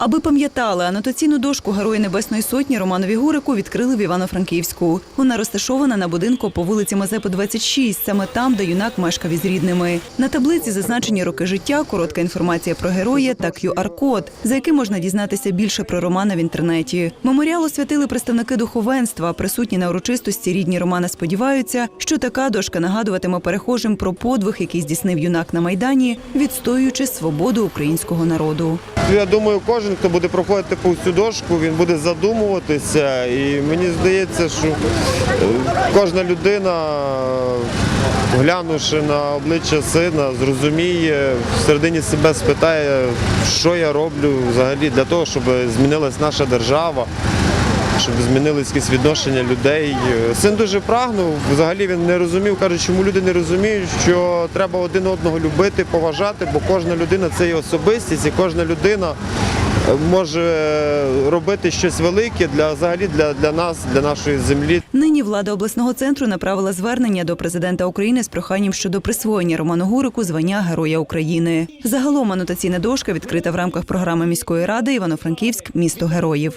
Аби пам'ятали, анотаційну дошку Героя Небесної Сотні Романові Гурику відкрили в Івано-Франківську. Вона розташована на будинку по вулиці Мазепи 26, саме там, де юнак мешкав із рідними. На таблиці зазначені роки життя, коротка інформація про героя та QR-код, за яким можна дізнатися більше про Романа в інтернеті. Меморіал освятили представники духовенства. Присутні на урочистості рідні Романа сподіваються, що така дошка нагадуватиме перехожим про подвиг, який здійснив юнак на майдані, відстоюючи свободу українського народу. Я думаю, кожен, хто буде проходити повз цю дошку, він буде задумуватися. І мені здається, що е, кожна людина, глянувши на обличчя сина, зрозуміє, всередині себе спитає, що я роблю взагалі для того, щоб змінилась наша держава. Щоб змінились якісь відношення людей. Син дуже прагнув. Взагалі він не розумів, каже, чому люди не розуміють, що треба один одного любити, поважати, бо кожна людина це є особистість, і кожна людина може робити щось велике для взагалі для, для нас, для нашої землі. Нині влада обласного центру направила звернення до президента України з проханням щодо присвоєння Роману Гурику звання Героя України. Загалом анотаційна дошка відкрита в рамках програми міської ради Івано-Франківськ місто героїв.